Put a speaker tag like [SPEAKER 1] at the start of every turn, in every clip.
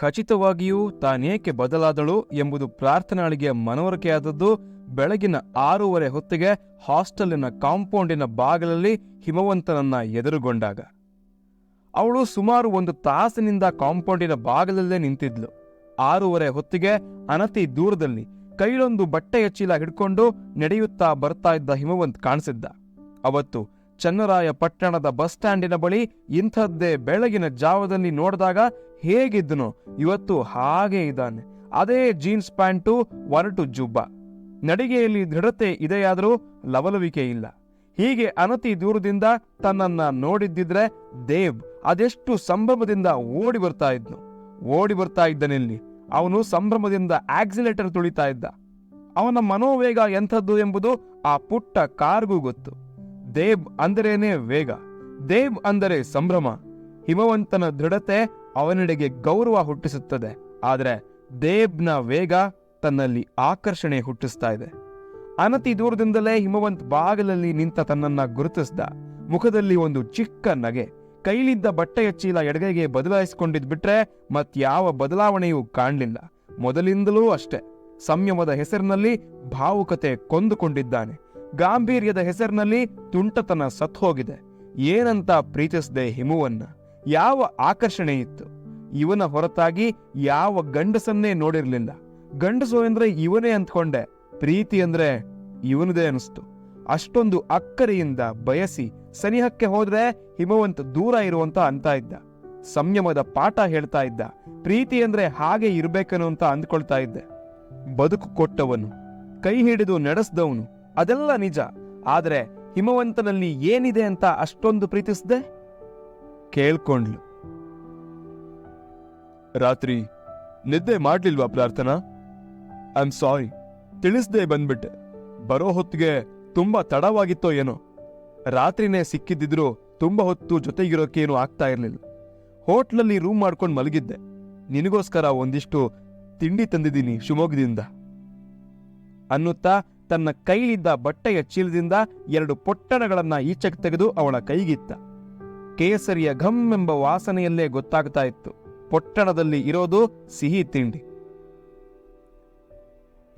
[SPEAKER 1] ಖಚಿತವಾಗಿಯೂ ತಾನೇಕೆ ಬದಲಾದಳು ಎಂಬುದು ಪ್ರಾರ್ಥನಾಳಿಗೆ ಮನವರಿಕೆಯಾದದ್ದು ಬೆಳಗಿನ ಆರೂವರೆ ಹೊತ್ತಿಗೆ ಹಾಸ್ಟೆಲಿನ ಕಾಂಪೌಂಡಿನ ಬಾಗಿಲಲ್ಲಿ ಹಿಮವಂತನನ್ನ ಎದುರುಗೊಂಡಾಗ. ಅವಳು ಸುಮಾರು ಒಂದು ತಾಸಿನಿಂದ ಕಾಂಪೌಂಡಿನ ಬಾಗಿಲಲ್ಲೇ ನಿಂತಿದ್ಲು. ಆರೂವರೆ ಹೊತ್ತಿಗೆ ಅನತಿ ದೂರದಲ್ಲಿ ಕೈಲೊಂದು ಬಟ್ಟೆಯ ಚೀಲ ಹಿಡ್ಕೊಂಡು ನಡೆಯುತ್ತಾ ಬರ್ತಾ ಇದ್ದ ಹಿಮವಂತ್ ಕಾಣಿಸಿದ್ದ. ಅವತ್ತು ಚನ್ನರಾಯ ಪಟ್ಟಣದ ಬಸ್ ಸ್ಟ್ಯಾಂಡಿನ ಬಳಿ ಇಂಥದ್ದೇ ಬೆಳಗಿನ ಜಾವದಲ್ಲಿ ನೋಡಿದಾಗ ಹೇಗಿದ್ದನು ಇವತ್ತು ಹಾಗೇ ಇದ್ದಾನೆ. ಅದೇ ಜೀನ್ಸ್ ಪ್ಯಾಂಟು, ಒರಟು ಜುಬ್ಬ. ನಡಿಗೆಯಲ್ಲಿ ದೃಢತೆ ಇದೆಯಾದರೂ ಲವಲವಿಕೆ ಇಲ್ಲ. ಹೀಗೆ ಅನತಿ ದೂರದಿಂದ ತನ್ನನ್ನ ನೋಡಿದ್ದಿದ್ರೆ ದೇವ್ ಅದೆಷ್ಟು ಸಂಭ್ರಮದಿಂದ ಓಡಿ ಬರ್ತಾ ಇದ್ನು. ಓಡಿ ಬರ್ತಾ ಇದ್ದನೆಲ್ಲಿ? ಅವನು ಸಂಭ್ರಮದಿಂದ ಆಕ್ಸಿಲೇಟರ್ ತುಳಿತಾ ಇದ್ದ. ಅವನ ಮನೋವೇಗ ಎಂಥದ್ದು ಎಂಬುದು ಆ ಪುಟ್ಟ ಕಾರ್ಗೂ ಗೊತ್ತು. ದೇವ್ ಅಂದರೇನೆ ವೇಗ, ದೇಬ್ ಅಂದರೆ ಸಂಭ್ರಮ. ಹಿಮವಂತನ ದೃಢತೆ ಅವನೆಡೆಗೆ ಗೌರವ ಹುಟ್ಟಿಸುತ್ತದೆ, ಆದರೆ ದೇಬ್ನ ವೇಗ ತನ್ನಲ್ಲಿ ಆಕರ್ಷಣೆ ಹುಟ್ಟಿಸ್ತಾ ಇದೆ. ಅನತಿ ದೂರದಿಂದಲೇ ಹಿಮವಂತ್ ಬಾಗಿಲಲ್ಲಿ ನಿಂತ ತನ್ನನ್ನ ಗುರುತಿಸ್ದ. ಮುಖದಲ್ಲಿ ಒಂದು ಚಿಕ್ಕ ನಗೆ, ಕೈಲಿದ್ದ ಬಟ್ಟೆಯ ಚೀಲ ಎಡಗೈಗೆ ಬದಲಾಯಿಸಿಕೊಂಡಿದ್ ಬಿಟ್ರೆ ಮತ್ಯಾವ ಬದಲಾವಣೆಯೂ ಕಾಣ್ಲಿಲ್ಲ. ಮೊದಲಿಂದಲೂ ಅಷ್ಟೆ, ಸಂಯಮದ ಹೆಸರಿನಲ್ಲಿ ಭಾವುಕತೆ ಕೊಂದುಕೊಂಡಿದ್ದಾನೆ. ಗಾಂಭೀರ್ಯದ ಹೆಸರಿನಲ್ಲಿ ತುಂಟತನ ಸತ್ ಹೋಗಿದೆ ಏನಂತ ಪ್ರೀತಿಸದೆ ಹಿಮವನ್ನ? ಯಾವ ಆಕರ್ಷಣೆ ಇತ್ತು? ಇವನ ಹೊರತಾಗಿ ಯಾವ ಗಂಡಸನ್ನೇ ನೋಡಿರ್ಲಿಲ್ಲ. ಗಂಡಸು ಅಂದ್ರೆ ಇವನೇ ಅಂದ್ಕೊಂಡೆ ಪ್ರೀತಿ ಅಂದ್ರೆ ಇವನದೇ ಅನಿಸ್ತು. ಅಷ್ಟೊಂದು ಅಕ್ಕರೆಯಿಂದ ಬಯಸಿ ಸನಿಹಕ್ಕೆ ಹೋದ್ರೆ ಹಿಮವಂತ ದೂರ ಇರುವಂತ ಅಂತ ಇದ್ದ. ಸಂಯಮದ ಪಾಠ ಹೇಳ್ತಾ ಇದ್ದ. ಪ್ರೀತಿ ಅಂದ್ರೆ ಹಾಗೆ ಇರ್ಬೇಕನು ಅಂತ ಅಂದ್ಕೊಳ್ತಾ ಇದ್ದೆ. ಬದುಕು ಕೊಟ್ಟವನು. ಕೈ ಹಿಡಿದು ನಡೆಸ್ದವನು. ಅದೆಲ್ಲ ನಿಜ. ಆದರೆ ಹಿಮವಂತನಲ್ಲಿ ಏನಿದೆ ಅಂತ ಅಷ್ಟೊಂದು ಪ್ರೀತಿಸ್ದೆ? ಕೇಳ್ಕೊಂಡ್ಲು. ರಾತ್ರಿ ನಿದ್ದೆ ಮಾಡ್ಲಿಲ್ವಾ ಪ್ರಾರ್ಥನಾ? ಐ ಆಮ್ ಸಾರಿ ತಿಳಿಸ್ದೆ ಬಂದ್ಬಿಟ್ಟೆ. ಬರೋ ಹೊತ್ತಿಗೆ ತುಂಬಾ ತಡವಾಗಿತ್ತೋ ಏನೋ. ರಾತ್ರಿನೇ ಸಿಕ್ಕಿದ್ದಿದ್ರು ತುಂಬಾ ಹೊತ್ತು ಜೊತೆಗಿರೋಕೇನು ಆಗ್ತಾ ಇರಲಿಲ್ಲ. ಹೋಟ್ಲಲ್ಲಿ ರೂಮ್ ಮಾಡ್ಕೊಂಡು ಮಲಗಿದ್ದೆ. ನಿನಗೋಸ್ಕರ ಒಂದಿಷ್ಟು ತಿಂಡಿ ತಂದಿದ್ದೀನಿ ಶಿವಮೊಗ್ಗದಿಂದ. ಅನ್ನುತ್ತಾ ತನ್ನ ಕೈಲಿದ್ದ ಬಟ್ಟೆಯ ಚೀಲದಿಂದ ಎರಡು ಪೊಟ್ಟಣಗಳನ್ನ ಈಚೆಗೆ ತೆಗೆದು ಅವಳ ಕೈಗಿತ್ತ ಕೇಸರಿಯ ಘಮ್ ಎಂಬ ವಾಸನೆಯಲ್ಲೇ ಗೊತ್ತಾಗ್ತಾ ಇತ್ತು. ಪೊಟ್ಟಣದಲ್ಲಿ ಇರೋದು ಸಿಹಿ ತಿಂಡಿ.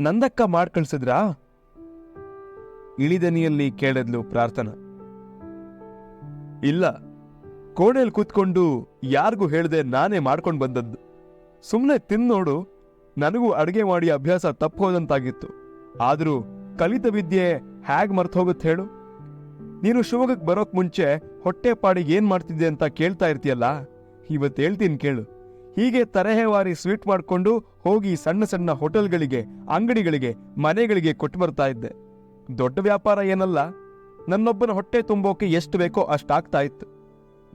[SPEAKER 1] ನಂದಕ್ಕ ಮಾಡ್ಕಳ್ಸಿದ್ರಾ ಇಳಿದನಿಯಲ್ಲಿ ಕೇಳಿದ್ಲು ಪ್ರಾರ್ಥನಾ. ಇಲ್ಲ ಕೋಣೆಯಲ್ಲಿ ಕೂತ್ಕೊಂಡು ಯಾರಿಗೂ ಹೇಳದೆ ನಾನೇ ಮಾಡ್ಕೊಂಡು ಬಂದದ್ದು. ಸುಮ್ಮನೆ ತಿನ್ನೋಡು ನನಗೂ ಅಡುಗೆ ಮಾಡಿ ಅಭ್ಯಾಸ ತಪ್ಪೋದಂತಾಗಿತ್ತು. ಆದರೂ ಕಲಿತ ವಿದ್ಯೆ ಹ್ಯಾಗ್ ಮರ್ತು ಹೋಗುತ್ತೆ ಹೇಳು? ನೀನು ಶಿವಮೊಗ್ಗಕ್ಕೆ ಬರೋಕ್ ಮುಂಚೆ ಹೊಟ್ಟೆ ಪಾಡಿಗೆ ಏನ್ ಮಾಡ್ತಿದ್ದೆ ಅಂತ ಕೇಳ್ತಾ ಇರ್ತೀಯಲ್ಲ? ಇವತ್ತು ಹೇಳ್ತೀನಿ ಕೇಳು. ಹೀಗೆ ತರಹೇವಾರಿ ಸ್ವೀಟ್ ಮಾಡ್ಕೊಂಡು ಹೋಗಿ ಸಣ್ಣ ಸಣ್ಣ ಹೋಟೆಲ್ಗಳಿಗೆ, ಅಂಗಡಿಗಳಿಗೆ, ಮನೆಗಳಿಗೆ ಕೊಟ್ಟು ಬರ್ತಾ ಇದ್ದೆ. ದೊಡ್ಡ ವ್ಯಾಪಾರ ಏನಲ್ಲ? ನನ್ನೊಬ್ಬನ ಹೊಟ್ಟೆ ತುಂಬೋಕೆ ಎಷ್ಟು ಬೇಕೋ ಅಷ್ಟಾಗ್ತಾ ಇತ್ತು.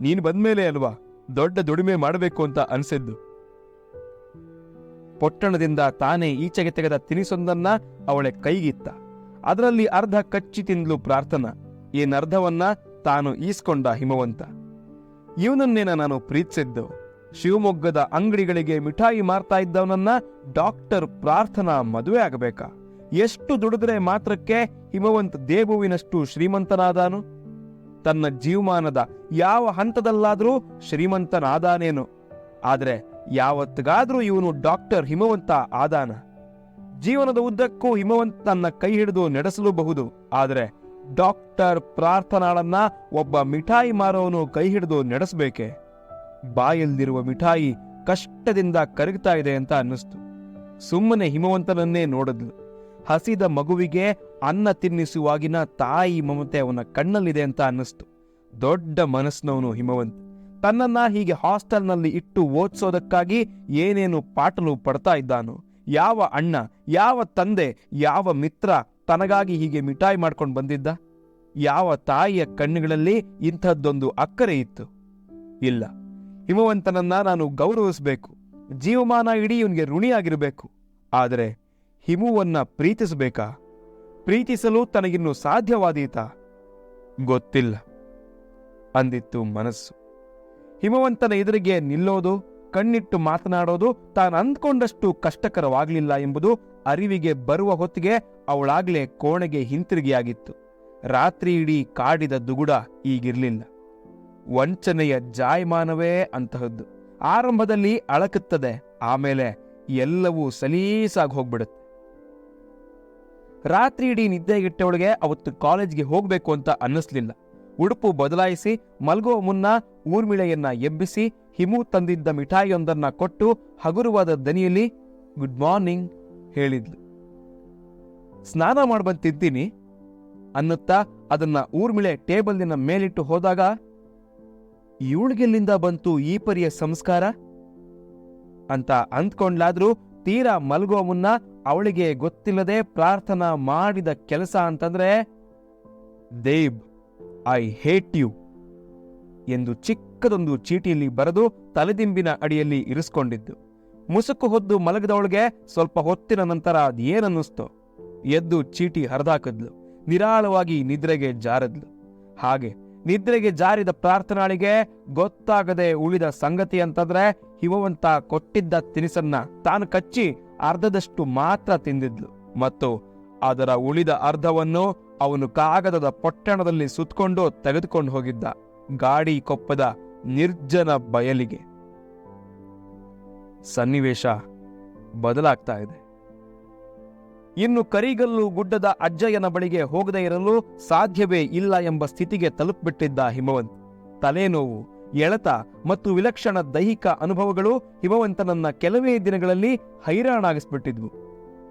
[SPEAKER 1] ನೀನು ಬಂದ್ಮೇಲೆ ಅಲ್ವಾ ದೊಡ್ಡ ದುಡಿಮೆ ಮಾಡಬೇಕು ಅಂತ ಅನ್ಸಿದ್ದು. ಪೊಟ್ಟಣದಿಂದ ತಾನೇ ಈಚೆಗೆ ತೆಗೆದ ತಿನಿಸೊಂದನ್ನ ಅವಳೆ ಕೈಗಿತ್ತ. ಅದರಲ್ಲಿ ಅರ್ಧ ಕಚ್ಚಿ ತಿಂದ್ಲು ಪ್ರಾರ್ಥನ. ಏನರ್ಧವನ್ನ ತಾನು ಈಸ್ಕೊಂಡ ಹಿಮವಂತ. ಇವನನ್ನೇನ ನಾನು ಪ್ರೀತಿಸಿದ್ದು. ಶಿವಮೊಗ್ಗದ ಅಂಗಡಿಗಳಿಗೆ ಮಿಠಾಯಿ ಮಾರ್ತಾ ಇದ್ದವನನ್ನ ಡಾಕ್ಟರ್ ಪ್ರಾರ್ಥನಾ ಮದುವೆ ಆಗಬೇಕಾ? ಎಷ್ಟು ದುಡಿದ್ರೆ ಮಾತ್ರಕ್ಕೆ ಹಿಮವಂತ ದೇಬುವಿನಷ್ಟು ಶ್ರೀಮಂತನಾದಾನು? ತನ್ನ ಜೀವಮಾನದ ಯಾವ ಹಂತದಲ್ಲಾದರೂ ಶ್ರೀಮಂತನಾದಾನೇನು? ಆದರೆ ಯಾವತ್ತಿಗಾದ್ರೂ ಇವನು ಡಾಕ್ಟರ್ ಹಿಮವಂತ ಆದಾನ? ಜೀವನದ ಉದ್ದಕ್ಕೂ ಹಿಮವಂತ್ ತನ್ನ ಕೈ ಹಿಡಿದು ನಡೆಸಲೂಬಹುದು. ಆದರೆ ಡಾಕ್ಟರ್ ಪ್ರಾರ್ಥನಾಳನ್ನ ಒಬ್ಬ ಮಿಠಾಯಿ ಮಾರೋನು ಕೈ ಹಿಡಿದು ನಡೆಸಬೇಕೆ? ಬಾಯಲ್ಲಿರುವ ಮಿಠಾಯಿ ಕಷ್ಟದಿಂದ ಕರಗ್ತಾ ಇದೆ ಅಂತ ಅನ್ನಿಸ್ತು. ಸುಮ್ಮನೆ ಹಿಮವಂತನನ್ನೇ ನೋಡಿದ್ಲು. ಹಸಿದ ಮಗುವಿಗೆ ಅನ್ನ ತಿನ್ನಿಸುವಾಗಿನ ತಾಯಿ ಮಮತೆ ಅವನ ಕಣ್ಣಲ್ಲಿದೆ ಅಂತ ಅನ್ನಿಸ್ತು. ದೊಡ್ಡ ಮನಸ್ಸಿನವನು ಹಿಮವಂತ್. ತನ್ನನ್ನ ಹೀಗೆ ಹಾಸ್ಟೆಲ್ನಲ್ಲಿ ಇಟ್ಟು ಓದಿಸೋದಕ್ಕಾಗಿ ಏನೇನು ಪಾಟಲು ಪಡ್ತಾ ಇದ್ದಾನು? ಯಾವ ಅಣ್ಣ, ಯಾವ ತಂದೆ, ಯಾವ ಮಿತ್ರ ತನಗಾಗಿ ಹೀಗೆ ಮಿಠಾಯಿ ಮಾಡ್ಕೊಂಡು ಬಂದಿದ್ದ? ಯಾವ ತಾಯಿಯ ಕಣ್ಣುಗಳಲ್ಲಿ ಇಂಥದ್ದೊಂದು ಅಕ್ಕರೆ ಇತ್ತು? ಇಲ್ಲ. ಹಿಮವಂತನನ್ನ ನಾನು ಗೌರವಿಸಬೇಕು. ಜೀವಮಾನ ಇಡೀ ಇವನಿಗೆ ಋಣಿಯಾಗಿರಬೇಕು. ಆದರೆ ಹಿಮುವನ್ನ ಪ್ರೀತಿಸಬೇಕಾ? ಪ್ರೀತಿಸಲು ತನಗಿನ್ನು ಸಾಧ್ಯವಾದೀತ? ಗೊತ್ತಿಲ್ಲ. ಅಂದಿತ್ತು ಮನಸ್ಸು. ಹಿಮವಂತನ ಎದುರಿಗೆ ನಿಲ್ಲೋದು ಕಣ್ಣಿಟ್ಟು ಮಾತನಾಡೋದು ತಾನು ಅಂದ್ಕೊಂಡಷ್ಟು ಕಷ್ಟಕರವಾಗಲಿಲ್ಲ ಎಂಬುದು ಅರಿವಿಗೆ ಬರುವ ಹೊತ್ತಿಗೆ ಅವಳಾಗ್ಲೇ ಕೋಣೆಗೆ ಹಿಂತಿರುಗಿಯಾಗಿತ್ತು. ರಾತ್ರಿ ಇಡೀ ಕಾಡಿದ ದುಗುಡ ಈಗಿರಲಿಲ್ಲ. ವಂಚನೆಯ ಜಾಯಮಾನವೇ ಅಂತಹದ್ದು. ಆರಂಭದಲ್ಲಿ ಅಳಕುತ್ತದೆ, ಆಮೇಲೆ ಎಲ್ಲವೂ ಸಲೀಸಾಗಿ ಹೋಗ್ಬಿಡುತ್ತೆ ರಾತ್ರಿ ಇಡೀ ನಿದ್ದೆಗಿಟ್ಟವಳಿಗೆ ಅವತ್ತು ಕಾಲೇಜ್ಗೆ ಹೋಗ್ಬೇಕು ಅಂತ ಅನ್ನಿಸ್ಲಿಲ್ಲ. ಉಡುಪು ಬದಲಾಯಿಸಿ ಮಲಗುವ ಮುನ್ನ ಊರ್ಮಿಳೆಯನ್ನ ಎಬ್ಬಿಸಿ ಹಿಮು ತಂದಿದ್ದ ಮಿಠಾಯಿಯೊಂದನ್ನು ಕೊಟ್ಟು ಹಗುರವಾದ ದನಿಯಲ್ಲಿ ಗುಡ್ ಮಾರ್ನಿಂಗ್ ಹೇಳಿದ್ಲು. ಸ್ನಾನ ಮಾಡ್ಬಂದ್ ತಿಂತೀನಿ ಅನ್ನುತ್ತಾ ಅದನ್ನ ಊರ್ಮಿಳೆ ಟೇಬಲ್ನ ಮೇಲಿಟ್ಟು ಹೋದಾಗ, ಇವಳಿಗೆಲ್ಲಿಂದ ಬಂತು ಈ ಪರಿಯ ಸಂಸ್ಕಾರ? ಅಂತ ಅಂದ್ಕೊಂಡ್ಲಾದ್ರೂ ತೀರಾ ಮಲಗುವ ಮುನ್ನ ಅವಳಿಗೆ ಗೊತ್ತಿಲ್ಲದೆ ಪ್ರಾರ್ಥನಾ ಮಾಡಿದ ಕೆಲಸ ಅಂತಂದ್ರೆ, ದೇಬ್, ಐ ಹೇಟ್ ಯು ಎಂದು ಚಿಕ್ಕದೊಂದು ಚೀಟಿಯಲ್ಲಿ ಬರೆದು ತಲೆದಿಂಬಿನ ಅಡಿಯಲ್ಲಿ ಇರಿಸ್ಕೊಂಡಿದ್ದು. ಮುಸುಕು ಹೊದ್ದು ಮಲಗದವಳಿಗೆ ಸ್ವಲ್ಪ ಹೊತ್ತಿನ ನಂತರ ಅದೇನನ್ನಿಸ್ತು ಎದ್ದು ಚೀಟಿ ಹರಿದಾಕಿದ್ಲು. ನಿರಾಳವಾಗಿ ನಿದ್ರೆಗೆ ಜಾರದ್ಲು. ಹಾಗೆ ನಿದ್ರೆಗೆ ಜಾರಿದ ಪ್ರಾರ್ಥನಾಳಿಗೆ ಗೊತ್ತಾಗದೆ ಉಳಿದ ಸಂಗತಿ ಅಂತಂದ್ರೆ ಹಿಮವಂತ ಕೊಟ್ಟಿದ್ದ ತಿನಿಸನ್ನ ತಾನು ಕಚ್ಚಿ ಅರ್ಧದಷ್ಟು ಮಾತ್ರ ತಿಂದಿದ್ಲು. ಮತ್ತು ಅದರ ಉಳಿದ ಅರ್ಧವನ್ನು ಅವನು ಕಾಗದದ ಪೊಟ್ಟಣದಲ್ಲಿ ಸುತ್ತಕೊಂಡು ತೆಗೆದುಕೊಂಡು ಹೋಗಿದ್ದ. ಗಾಡಿ ಕೊಪ್ಪದ ನಿರ್ಜನ ಬಯಲಿಗೆ ಸನ್ನಿವೇಶ ಬದಲಾಗ್ತಾ ಇದೆ. ಇನ್ನು ಕರಿಗಲ್ಲು ಗುಡ್ಡದ ಅಜ್ಜಯ್ಯನ ಬಳಿಗೆ ಹೋಗದೇ ಇರಲು ಸಾಧ್ಯವೇ ಇಲ್ಲ ಎಂಬ ಸ್ಥಿತಿಗೆ ತಲುಪಿಬಿಟ್ಟಿದ್ದ ಹಿಮವಂತ್. ತಲೆನೋವು, ಎಳೆತ ಮತ್ತು ವಿಲಕ್ಷಣ ದೈಹಿಕ ಅನುಭವಗಳು ಹಿಮವಂತನನ್ನ ಕೆಲವೇ ದಿನಗಳಲ್ಲಿ ಹೈರಾಣಾಗಿಸ್ಬಿಟ್ಟಿದ್ವು.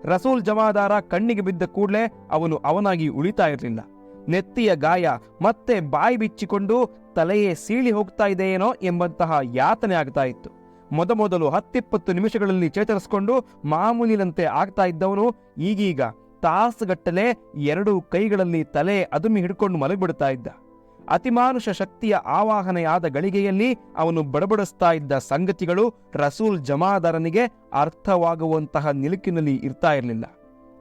[SPEAKER 1] ರಸೂಲ್ ಜಮಾದಾರ ಕಣ್ಣಿಗೆ ಬಿದ್ದ ಕೂಡಲೇ ಅವನು ಅವನಾಗಿ ಉಳಿತಾ ಇರಲಿಲ್ಲ. ನೆತ್ತಿಯ ಗಾಯ ಮತ್ತೆ ಬಾಯಿ ಬಿಚ್ಚಿಕೊಂಡು ತಲೆಯೇ ಸೀಳಿ ಹೋಗ್ತಾ ಇದೆಯೇನೋ ಎಂಬಂತಹ ಯಾತನೆ ಆಗ್ತಾ ಇತ್ತು. ಮೊದಮೊದಲು ಹತ್ತಿಪ್ಪತ್ತು ನಿಮಿಷಗಳಲ್ಲಿ ಚೇತರಿಸಿಕೊಂಡು ಮಾಮೂಲಿನಂತೆ ಆಗ್ತಾ ಇದ್ದವನು ಈಗೀಗ ತಾಸುಗಟ್ಟಲೆ ಎರಡೂ ಕೈಗಳಲ್ಲಿ ತಲೆ ಅದುಮಿ ಹಿಡ್ಕೊಂಡು ಮಲಗಿಬಿಡ್ತಾ ಇದ್ದ. ಅತಿಮಾನುಷ ಶಕ್ತಿಯ ಆವಾಹನೆಯಾದ ಗಳಿಗೆಯಲ್ಲಿ ಅವನು ಬಡಬಡಿಸ್ತಾ ಇದ್ದ ಸಂಗತಿಗಳು ರಸೂಲ್ ಜಮಾದಾರನಿಗೆ ಅರ್ಥವಾಗುವಂತಹ ನಿಲುಕಿನಲ್ಲಿ ಇರ್ತಾ ಇರಲಿಲ್ಲ.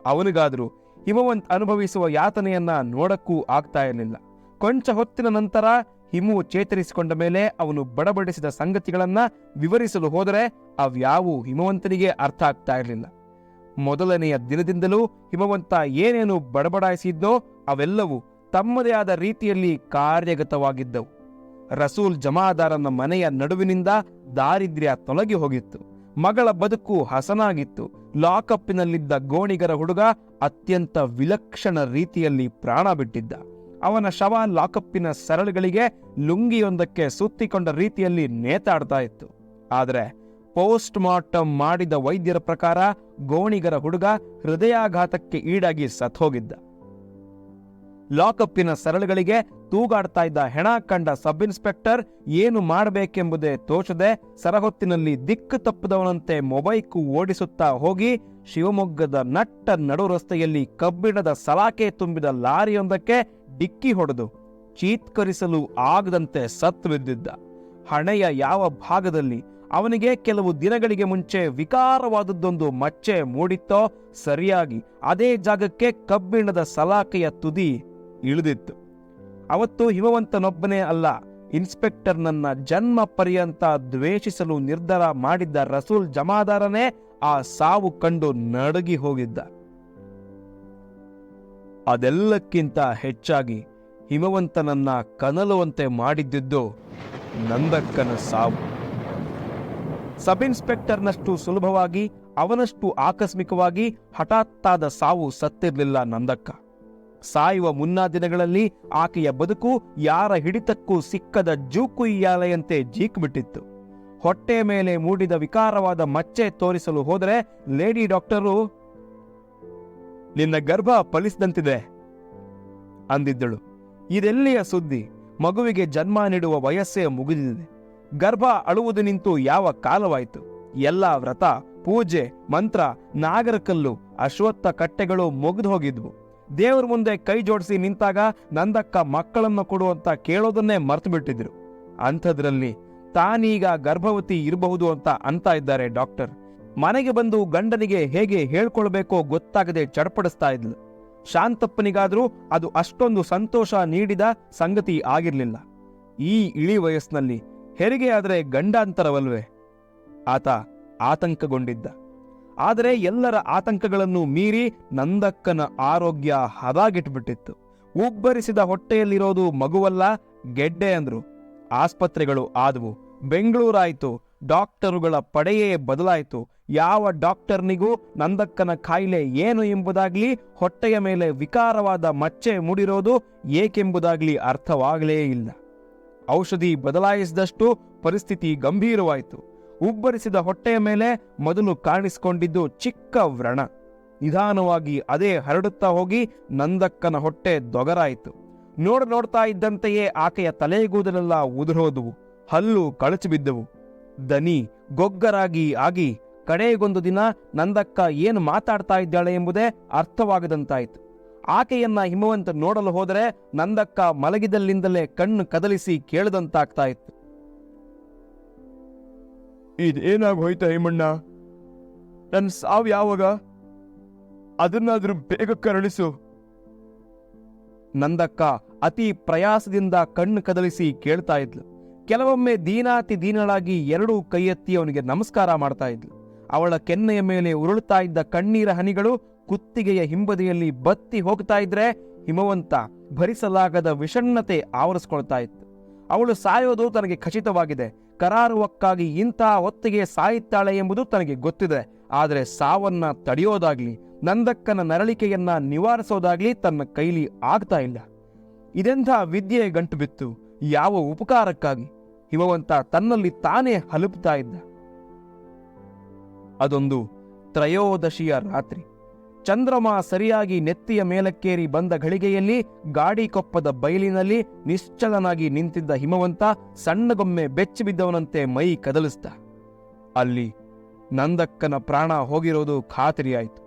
[SPEAKER 1] ಅವನಿಗಾದರೂ ಹಿಮವಂತ್ ಅನುಭವಿಸುವ ಯಾತನೆಯನ್ನ ನೋಡಕ್ಕೂ ಆಗ್ತಾ ಇರಲಿಲ್ಲ. ಕೊಂಚ ಹೊತ್ತಿನ ನಂತರ ಹಿಮು ಚೇತರಿಸಿಕೊಂಡ ಮೇಲೆ ಅವನು ಬಡಬಡಿಸಿದ ಸಂಗತಿಗಳನ್ನ ವಿವರಿಸಲು ಹೋದರೆ ಅವ್ಯಾವು ಹಿಮವಂತನಿಗೆ ಅರ್ಥ ಆಗ್ತಾ ಇರಲಿಲ್ಲ. ಮೊದಲನೆಯ ದಿನದಿಂದಲೂ ಹಿಮವಂತ ಏನೇನು ಬಡಬಡಾಯಿಸಿದ್ದೋ ಅವೆಲ್ಲವೂ ತಮ್ಮದೇ ಆದ ರೀತಿಯಲ್ಲಿ ಕಾರ್ಯಗತವಾಗಿದ್ದವು. ರಸೂಲ್ ಜಮಾದಾರನ ಮನೆಯ ನಡುವಿನಿಂದ ದಾರಿದ್ರ್ಯ ತೊಲಗಿ ಹೋಗಿತ್ತು. ಮಗಳ ಬದುಕು ಹಸನಾಗಿತ್ತು. ಲಾಕಪ್ಪಿನಲ್ಲಿದ್ದ ಗೋಣಿಗರ ಹುಡುಗ ಅತ್ಯಂತ ವಿಲಕ್ಷಣ ರೀತಿಯಲ್ಲಿ ಪ್ರಾಣ ಬಿಟ್ಟಿದ್ದ. ಅವನ ಶವ ಲಾಕಪ್ಪಿನ ಸರಳುಗಳಿಗೆ ಲುಂಗಿಯೊಂದಕ್ಕೆ ಸುತ್ತಿಕೊಂಡ ರೀತಿಯಲ್ಲಿ ನೇತಾಡ್ತಾ ಇತ್ತು. ಆದರೆ ಪೋಸ್ಟ್ ಮಾರ್ಟಮ್ ಮಾಡಿದ ವೈದ್ಯರ ಪ್ರಕಾರ ಗೋಣಿಗರ ಹುಡುಗ ಹೃದಯಾಘಾತಕ್ಕೆ ಈಡಾಗಿ ಸತ್ಹೋಗಿದ್ದ ಲಾಕಪ್ಪಿನ ಸರಳುಗಳಿಗೆ ತೂಗಾಡ್ತಾ ಇದ್ದ ಹೆಣ ಕಂಡ ಸಬ್ ಇನ್ಸ್ಪೆಕ್ಟರ್ ಏನು ಮಾಡಬೇಕೆಂಬುದೇ ತೋಚದೆ ಸರಹೊತ್ತಿನಲ್ಲಿ ದಿಕ್ಕು ತಪ್ಪದವನಂತೆ ಮೊಬೈಕು ಓಡಿಸುತ್ತಾ ಹೋಗಿ ಶಿವಮೊಗ್ಗದ ನಟ್ಟ ನಡು ರಸ್ತೆಯಲ್ಲಿ ಕಬ್ಬಿಣದ ಸಲಾಕೆ ತುಂಬಿದ ಲಾರಿಯೊಂದಕ್ಕೆ ಡಿಕ್ಕಿ ಹೊಡೆದು ಚೀತ್ಕರಿಸಲು ಆಗದಂತೆ ಸತ್ತು ಬಿದ್ದಿದ್ದ. ಹಣೆಯ ಯಾವ ಭಾಗದಲ್ಲಿ ಅವನಿಗೆ ಕೆಲವು ದಿನಗಳಿಗೆ ಮುಂಚೆ ವಿಕಾರವಾದದ್ದೊಂದು ಮಚ್ಚೆ ಮೂಡಿತ್ತೋ ಸರಿಯಾಗಿ ಅದೇ ಜಾಗಕ್ಕೆ ಕಬ್ಬಿಣದ ಸಲಾಕೆಯ ತುದಿ ಇಳಿದಿತ್ತು. ಅವತ್ತು ಹಿಮವಂತನೊಬ್ಬನೇ ಅಲ್ಲ ಇನ್ಸ್ಪೆಕ್ಟರ್ ನನ್ನ ಜನ್ಮ ಪರ್ಯಂತ ದ್ವೇಷಿಸಲು ನಿರ್ಧಾರ ಮಾಡಿದ್ದ ರಸೂಲ್ ಜಮಾದಾರನೇ ಆ ಸಾವು ಕಂಡು ನಡುಗಿ ಹೋಗಿದ್ದ. ಅದೆಲ್ಲಕ್ಕಿಂತ ಹೆಚ್ಚಾಗಿ ಹಿಮವಂತನನ್ನ ಕನಲುವಂತೆ ಮಾಡಿದ್ದಿದ್ದು ನಂದಕ್ಕನ ಸಾವು. ಸಬ್ ಇನ್ಸ್ಪೆಕ್ಟರ್ನಷ್ಟು ಸುಲಭವಾಗಿ, ಅವನಷ್ಟು ಆಕಸ್ಮಿಕವಾಗಿ ಹಠಾತ್ತಾದ ಸಾವು ಸತ್ತಿರಲಿಲ್ಲ ನಂದಕ್ಕ. ಸಾಯುವ ಮುನ್ನಾ ದಿನಗಳಲ್ಲಿ ಆಕೆಯ ಬದುಕು ಯಾರ ಹಿಡಿತಕ್ಕೂ ಸಿಕ್ಕದ ಜೂಕುಯ್ಯಾಲೆಯಂತೆ ಜೀಕ್ಬಿಟ್ಟಿತ್ತು. ಹೊಟ್ಟೆ ಮೇಲೆ ಮೂಡಿದ ವಿಕಾರವಾದ ಮಚ್ಚೆ ತೋರಿಸಲು ಹೋದರೆ, ಲೇಡಿ ಡಾಕ್ಟರು, ನಿನ್ನ ಗರ್ಭ ಫಲಿಸಿದಂತಿದೆ, ಅಂದಿದ್ದಳು. ಇದೆಲ್ಲಿಯ ಸುದ್ದಿ? ಮಗುವಿಗೆ ಜನ್ಮ ನೀಡುವ ವಯಸ್ಸೇ ಮುಗಿದಿದೆ. ಗರ್ಭ ಅಳುವುದು ನಿಂತು ಯಾವ ಕಾಲವಾಯಿತು? ಎಲ್ಲ ವ್ರತ, ಪೂಜೆ, ಮಂತ್ರ, ನಾಗರಕಲ್ಲು, ಅಶ್ವತ್ಥ ಕಟ್ಟೆಗಳು ಮುಗಿದು ಹೋಗಿದ್ವು ದೇವ್ರ ಮುಂದೆ ಕೈ ಜೋಡಿಸಿ ನಿಂತಾಗ ನಂದಕ್ಕ ಮಕ್ಕಳನ್ನು ಕೊಡು ಅಂತ ಕೇಳೋದನ್ನೇ ಮರ್ತು ಬಿಟ್ಟಿದ್ರು ಅಂಥದ್ರಲ್ಲಿ ತಾನೀಗ ಗರ್ಭವತಿ ಇರಬಹುದು ಅಂತ ಅಂತ ಇದ್ದಾರೆ ಡಾಕ್ಟರ್. ಮನೆಗೆ ಬಂದು ಗಂಡನಿಗೆ ಹೇಗೆ ಹೇಳ್ಕೊಳ್ಬೇಕೋ ಗೊತ್ತಾಗದೆ ಚಡ್ಪಡಿಸ್ತಾ ಇದ್ಲು. ಶಾಂತಪ್ಪನಿಗಾದ್ರೂ ಅದು ಅಷ್ಟೊಂದು ಸಂತೋಷ ನೀಡಿದ ಸಂಗತಿ ಆಗಿರ್ಲಿಲ್ಲ. ಈ ಇಳಿ ವಯಸ್ಸಿನಲ್ಲಿ ಹೆರಿಗೆ ಆದರೆ ಗಂಡಾಂತರವಲ್ವೇ? ಆತ ಆತಂಕಗೊಂಡಿದ್ದ. ಆದರೆ ಎಲ್ಲರ ಆತಂಕಗಳನ್ನು ಮೀರಿ ನಂದಕ್ಕನ ಆರೋಗ್ಯ ಹದಾಗಿಟ್ಬಿಟ್ಟಿತ್ತು. ಉಬ್ಬರಿಸಿದ ಹೊಟ್ಟೆಯಲ್ಲಿರೋದು ಮಗುವಲ್ಲ, ಗೆಡ್ಡೆ ಅಂದ್ರು. ಆಸ್ಪತ್ರೆಗಳು ಆದವು. ಬೆಂಗಳೂರಾಯ್ತು. ಡಾಕ್ಟರುಗಳ ಪಡೆಯೇ ಬದಲಾಯಿತು. ಯಾವ ಡಾಕ್ಟರ್ನಿಗೂ ನಂದಕ್ಕನ ಕಾಯಿಲೆ ಏನು ಎಂಬುದಾಗ್ಲಿ ಹೊಟ್ಟೆಯ ಮೇಲೆ ವಿಕಾರವಾದ ಮಚ್ಚೆ ಮೂಡಿರೋದು ಏಕೆಂಬುದಾಗ್ಲಿ ಅರ್ಥವಾಗಲೇ ಇಲ್ಲ. ಔಷಧಿ ಬದಲಾಯಿಸಿದಷ್ಟು ಪರಿಸ್ಥಿತಿ ಗಂಭೀರವಾಯಿತು. ಉಬ್ಬರಿಸಿದ ಹೊಟ್ಟೆಯ ಮೇಲೆ ಮೊದಲು ಕಾಣಿಸಿಕೊಂಡಿದ್ದು ಚಿಕ್ಕ ವ್ರಣ. ನಿಧಾನವಾಗಿ ಅದೇ ಹರಡುತ್ತಾ ಹೋಗಿ ನಂದಕ್ಕನ ಹೊಟ್ಟೆ ದೊಗರಾಯಿತು. ನೋಡ ನೋಡ್ತಾ ಇದ್ದಂತೆಯೇ ಆಕೆಯ ತಲೆಗೂದಲೆಲ್ಲ ಉದುರೋದುವು. ಹಲ್ಲು ಕಳಚಿ ಬಿದ್ದವು ದನಿ ಗೊಗ್ಗರಾಗಿ ಆಗಿ, ಕಡೆಗೊಂದು ದಿನ ನಂದಕ್ಕ ಏನು ಮಾತಾಡ್ತಾ ಇದ್ದಾಳೆ ಎಂಬುದೇ ಅರ್ಥವಾಗದಂತಾಯಿತು. ಆಕೆಯನ್ನ ಹಿಮವಂತ ನೋಡಲು ಹೋದರೆ ನಂದಕ್ಕ ಮಲಗಿದಲ್ಲಿಂದಲೇ ಕಣ್ಣು ಕದಲಿಸಿ ಕೇಳದಂತಾಗ್ತಾ ಇತ್ತು ಇದೇನಾಗ ಹೋಯ್ತ ಹೇಮಣ್ಣ ನನ್ನ ಸಾವು ಯಾವಾಗ? ಅದನ್ನಾದರೂ ಬೇಗ ಕರಳಿಸು. ನಂದಕ್ಕ ಅತಿ ಪ್ರಯಾಸದಿಂದ ಕಣ್ಣು ಕದಲಿಸಿ ಕೇಳ್ತಾ ಇದ್ಲು. ಕೆಲವೊಮ್ಮೆ ದೀನಾತಿ ದೀನಳಾಗಿ ಎರಡೂ ಕೈ ಎತ್ತಿ ಅವನಿಗೆ ನಮಸ್ಕಾರ ಮಾಡ್ತಾ ಇದ್ಲು. ಅವಳ ಕೆನ್ನೆಯ ಮೇಲೆ ಉರುಳುತ್ತಾ ಇದ್ದ ಕಣ್ಣೀರ ಹನಿಗಳು ಕುತ್ತಿಗೆಯ ಹಿಂಬದಿಯಲ್ಲಿ ಬತ್ತಿ ಹೋಗ್ತಾ ಇದ್ರೆ ಹಿಮವಂತ ಭರಿಸಲಾಗದ ವಿಷಣ್ಣತೆ ಆವರಿಸ್ಕೊಳ್ತಾ ಇತ್ತು. ಅವಳು ಸಾಯೋದು ತನಗೆ ಖಚಿತವಾಗಿದೆ. ಕರಾರುವಕ್ಕಾಗಿ ಇಂತಹ ಹೊತ್ತಿಗೆ ಸಾಯುತ್ತಾಳೆ ಎಂಬುದು ತನಗೆ ಗೊತ್ತಿದೆ. ಆದರೆ ಸಾವನ್ನ ತಡೆಯೋದಾಗ್ಲಿ, ನಂದಕ್ಕನ ನರಳಿಕೆಯನ್ನ ನಿವಾರಿಸೋದಾಗ್ಲಿ ತನ್ನ ಕೈಲಿ ಆಗ್ತಾ ಇಲ್ಲ. ಇದೆಂಥ ವಿದ್ಯೆ ಗಂಟು ಬಿತ್ತು. ಯಾವ ಉಪಕಾರಕ್ಕಾಗಿ? ಹಿಮವಂತ ತನ್ನಲ್ಲಿ ತಾನೇ ಹಲುಪ್ತಾ ಇದ್ದ. ಅದೊಂದು ತ್ರಯೋದಶಿಯ ರಾತ್ರಿ. ಚಂದ್ರಮ ಸರಿಯಾಗಿ ನೆತ್ತಿಯ ಮೇಲಕ್ಕೇರಿ ಬಂದ ಘಳಿಗೆಯಲ್ಲಿ ಗಾಡಿ ಕೊಪ್ಪದ ಬಯಲಿನಲ್ಲಿ ನಿಶ್ಚಲನಾಗಿ ನಿಂತಿದ್ದ ಹಿಮವಂತ ಸಣ್ಣಗೊಮ್ಮೆ ಬೆಚ್ಚಿಬಿದ್ದವನಂತೆ ಮೈ ಕದಲಿಸ್ತ ಅಲ್ಲಿ ನಂದಕ್ಕನ ಪ್ರಾಣ ಹೋಗಿರೋದು ಖಾತರಿಯಾಯಿತು.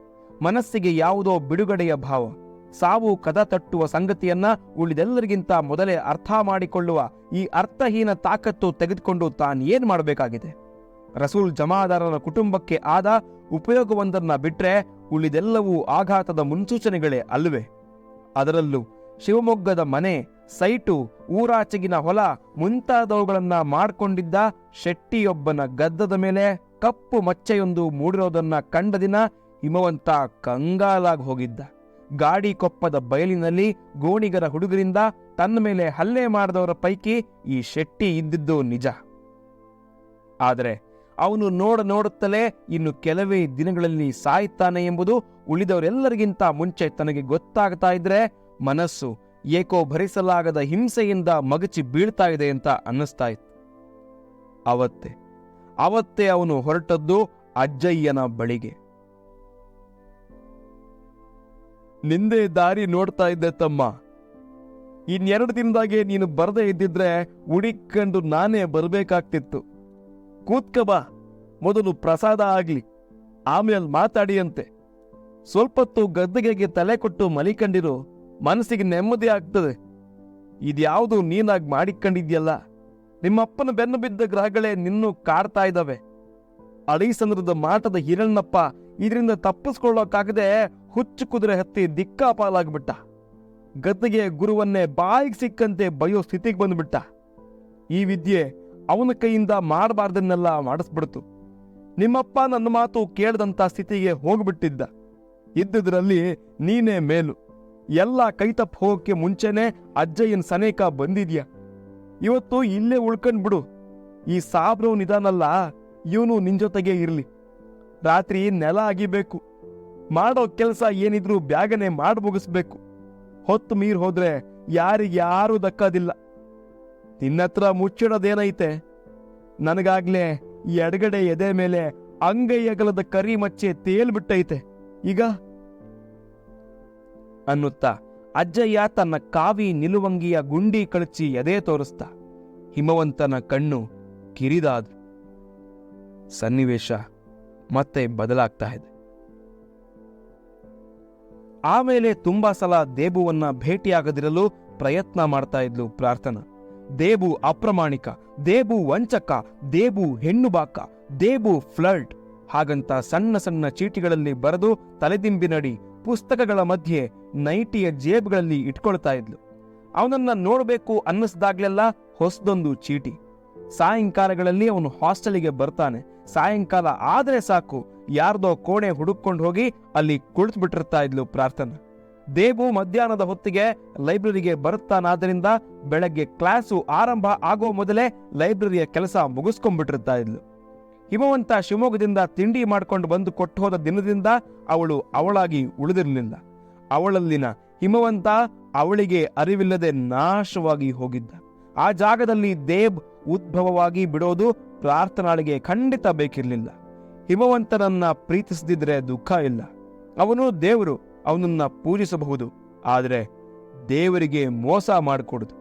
[SPEAKER 1] ಮನಸ್ಸಿಗೆ ಯಾವುದೋ ಬಿಡುಗಡೆಯ ಭಾವ. ಸಾವು ಕದ ತಟ್ಟುವ ಸಂಗತಿಯನ್ನ ಉಳಿದೆಲ್ಲರಿಗಿಂತ ಮೊದಲೇ ಅರ್ಥ ಮಾಡಿಕೊಳ್ಳುವ ಈ ಅರ್ಥಹೀನ ತಾಕತ್ತು ತೆಗೆದುಕೊಂಡು ತಾನು ಏನ್ ಮಾಡಬೇಕಾಗಿದೆ? ರಸೂಲ್ ಜಮಾದಾರರ ಕುಟುಂಬಕ್ಕೆ ಆದ ಉಪಯೋಗವೊಂದನ್ನ ಬಿಟ್ರೆ ಉಳಿದೆಲ್ಲವೂ ಆಘಾತದ ಮುನ್ಸೂಚನೆಗಳೇ ಅಲ್ವೆ ಅದರಲ್ಲೂ ಶಿವಮೊಗ್ಗದ ಮನೆ, ಸೈಟು, ಊರಾಚೆಗಿನ ಹೊಲ ಮುಂತಾದವುಗಳನ್ನ ಮಾಡ್ಕೊಂಡಿದ್ದ ಶೆಟ್ಟಿಯೊಬ್ಬನ ಗದ್ದದ ಮೇಲೆ ಕಪ್ಪು ಮಚ್ಚೆಯೊಂದು ಮೂಡಿರೋದನ್ನ ಕಂಡ ದಿನ ಹಿಮವಂತ ಕಂಗಾಲಾಗಿ ಹೋಗಿದ್ದ. ಗಾಡಿ ಕೊಪ್ಪದ ಬಯಲಿನಲ್ಲಿ ಗೋಣಿಗರ ಹುಡುಗರಿಂದ ತನ್ನ ಮೇಲೆ ಹಲ್ಲೆ ಮಾಡಿದವರ ಪೈಕಿ ಈ ಶೆಟ್ಟಿ ಇದ್ದಿದ್ದು ನಿಜ. ಆದರೆ ಅವನು ನೋಡ ನೋಡುತ್ತಲೇ ಇನ್ನು ಕೆಲವೇ ದಿನಗಳಲ್ಲಿ ಸಾಯ್ತಾನೆ ಎಂಬುದು ಉಳಿದವರೆಲ್ಲರಿಗಿಂತ ಮುಂಚೆ ತನಗೆ ಗೊತ್ತಾಗ್ತಾ ಇದ್ರೆ ಮನಸ್ಸು ಏಕೋ ಭರಿಸಲಾಗದ ಹಿಂಸೆಯಿಂದ ಮಗಚಿ ಬೀಳ್ತಾ ಇದೆ ಅಂತ ಅನ್ನಿಸ್ತಾ ಇತ್ತು. ಅವತ್ತೆ, ಅವತ್ತೇ ಅವನು ಹೊರಟದ್ದು ಅಜ್ಜಯ್ಯನ ಬಳಿಗೆ. ನಿಂದೆ ದಾರಿ ನೋಡ್ತಾ ಇದ್ದೆ ತಮ್ಮ. ಇನ್ನೆರಡು ದಿನದಾಗೆ ನೀನು ಬರದೇ ಇದ್ದಿದ್ರೆ ಹುಡಿಕೊಂಡು ನಾನೇ ಬರಬೇಕಾಗ್ತಿತ್ತು. ಕೂತ್ಕ ಬಾ. ಮೊದಲು ಪ್ರಸಾದ ಆಗ್ಲಿ. ಆಮೇಲೆ ಮಾತಾಡಿಯಂತೆ. ಸ್ವಲ್ಪೊತ್ತು ಸ್ವಲ್ಪತ್ತು ಗದ್ದೆಗೆ ತಲೆ ಕೊಟ್ಟು ಮಲಿಕಂಡಿರು. ಮನಸ್ಸಿಗೆ ನೆಮ್ಮದಿ ಆಗ್ತದೆ. ಇದ್ಯಾವುದು ನೀನಾಗಿ ಮಾಡಿಕೊಂಡಿದ್ಯಲ್ಲ? ನಿಮ್ಮಪ್ಪನ ಬೆನ್ನು ಬಿದ್ದ ಗ್ರಹಗಳೇ ನಿನ್ನೂ ಕಾಡ್ತಾ ಇದ್ದಾವೆ ಅಳೀಸಂದ್ರದ ಮಾಟದ ಹಿರಣ್ಣಪ್ಪ ಇದರಿಂದ ತಪ್ಪಿಸ್ಕೊಳ್ಳೋಕ್ಕಾಗದೆ ಹುಚ್ಚು ಕುದುರೆ ಹತ್ತಿ ದಿಕ್ಕಾಪಾಲಾಗ್ಬಿಟ್ಟ ಗದ್ದೆಗೆ ಗುರುವನ್ನೇ ಬಾಯಿಗೆ ಸಿಕ್ಕಂತೆ ಬಯೋ ಸ್ಥಿತಿಗೆ ಬಂದ್ಬಿಟ್ಟ. ಈ ವಿದ್ಯೆ ಅವನ ಕೈಯಿಂದ ಮಾಡಬಾರ್ದನ್ನೆಲ್ಲ ಮಾಡಿಸ್ಬಿಡ್ತು. ನಿಮ್ಮಪ್ಪ ನನ್ನ ಮಾತು ಕೇಳದಂತ ಸ್ಥಿತಿಗೆ ಹೋಗ್ಬಿಟ್ಟಿದ್ದ. ಇದ್ದದ್ರಲ್ಲಿ ನೀನೇ ಮೇಲು. ಎಲ್ಲ ಕೈತಪ್ಪ ಹೋಗಕ್ಕೆ ಮುಂಚೆನೆ ಅಜ್ಜಯ್ಯನ ಸನೇಕ ಬಂದಿದ್ಯಾ? ಇವತ್ತು ಇಲ್ಲೇ ಉಳ್ಕೊಂಡ್ ಬಿಡು. ಈ ಸಾಬ್ರು ನಿಧಾನಲ್ಲ, ಇವನು ನಿನ್ ಜೊತೆಗೆ ಇರ್ಲಿ. ರಾತ್ರಿ ನೆಲ ಅಗಿಬೇಕು. ಮಾಡೋ ಕೆಲಸ ಏನಿದ್ರೂ ಬ್ಯಾಗನೆ ಮಾಡಿ ಮುಗಿಸ್ಬೇಕು. ಹೊತ್ತು ಮೀರ್ ಹೋದ್ರೆ ಯಾರಿಗೆ ಯಾರೂ ದಕ್ಕೋದಿಲ್ಲ. ನಿನ್ನತ್ರ ಮುಚ್ಚಿಡೋದೇನೈತೆ? ನನಗಾಗ್ಲೇ ಎಡಗಡೆ ಎದೆ ಮೇಲೆ ಅಂಗೈ ಅಗಲದ ಕರಿ ಮಚ್ಚೆ ತೇಲ್ಬಿಟ್ಟೈತೆ. ಈಗ? ಅನ್ನುತ್ತಾ ಅಜ್ಜಯ್ಯ ತನ್ನ ಕಾವಿ ನಿಲುವಂಗಿಯ ಗುಂಡಿ ಕಳಚಿ ಎದೆ ತೋರಿಸ್ತ ಹಿಮವಂತನ ಕಣ್ಣು ಕಿರಿದಾದ. ಸನ್ನಿವೇಶ ಮತ್ತೆ ಬದಲಾಗ್ತಾ ಇದೆ. ಆಮೇಲೆ ತುಂಬಾ ಸಲ ದೇಬುವನ್ನ ಭೇಟಿಯಾಗದಿರಲು ಪ್ರಯತ್ನ ಮಾಡ್ತಾ ಇದ್ಲು ಪ್ರಾರ್ಥನಾ. ದೇಬು ಅಪ್ರಮಾಣಿಕ, ದೇಬು ವಂಚಕ, ದೇಬು ಹೆಣ್ಣು ಬಾಕ ದೇಬು ಫ್ಲರ್ಟ್. ಹಾಗಂತ ಸಣ್ಣ ಸಣ್ಣ ಚೀಟಿಗಳಲ್ಲಿ ಬರೆದು ತಲೆದಿಂಬಿನಡಿ ಪುಸ್ತಕಗಳ ಮಧ್ಯೆ ನೈಟಿಯ ಜೇಬ್ಗಳಲ್ಲಿ ಇಟ್ಕೊಳ್ತಾ ಇದ್ಲು. ಅವನನ್ನ ನೋಡಬೇಕು ಅನ್ನಿಸ್ದಾಗ್ಲೆಲ್ಲ ಹೊಸದೊಂದು ಚೀಟಿ. ಸಾಯಂಕಾಲಗಳಲ್ಲಿ ಅವನು ಹಾಸ್ಟೆಲಿಗೆ ಬರ್ತಾನೆ. ಸಾಯಂಕಾಲ ಆದರೆ ಸಾಕು, ಯಾರ್ದೋ ಕೋಣೆ ಹುಡುಕೊಂಡು ಹೋಗಿ ಅಲ್ಲಿ ಕುಳಿತು ಬಿಟ್ಟಿರ್ತಾ ಇದ್ಲು ಪ್ರಾರ್ಥನಾ. ದೇಬು ಮಧ್ಯಾಹ್ನದ ಹೊತ್ತಿಗೆ ಲೈಬ್ರರಿಗೆ ಬರುತ್ತಾನಾದ್ರಿಂದ ಬೆಳಗ್ಗೆ ಕ್ಲಾಸು ಆರಂಭ ಆಗೋ ಮೊದಲೇ ಲೈಬ್ರರಿಯ ಕೆಲಸ ಮುಗಿಸ್ಕೊಂಡ್ಬಿಟ್ಟಿರ್ತಾ ಇದ್ಲು. ಹಿಮವಂತ ಶಿವಮೊಗ್ಗದಿಂದ ತಿಂಡಿ ಮಾಡ್ಕೊಂಡು ಬಂದು ಕೊಟ್ಟು ಹೋದ ದಿನದಿಂದ ಅವಳು ಅವಳಾಗಿ ಉಳಿದಿರಲಿಲ್ಲ. ಅವಳಲ್ಲಿನ ಹಿಮವಂತ ಅವಳಿಗೆ ಅರಿವಿಲ್ಲದೆ ನಾಶವಾಗಿ ಹೋಗಿದ್ದ. ಆ ಜಾಗದಲ್ಲಿ ದೇಬ್ ಉದ್ಭವವಾಗಿ ಬಿಡೋದು ಪ್ರಾರ್ಥನಾಳಿಗೆ ಖಂಡಿತ ಬೇಕಿರಲಿಲ್ಲ. ಹಿಮವಂತನನ್ನ ಪ್ರೀತಿಸದಿದ್ರೆ ದುಃಖ ಇಲ್ಲ. ಅವನು ದೇವರು. ಅವನನ್ನ ಪೂಜಿಸಬಹುದು, ಆದರೆ ದೇವರಿಗೆ ಮೋಸ ಮಾಡಿಕೊಡುದು.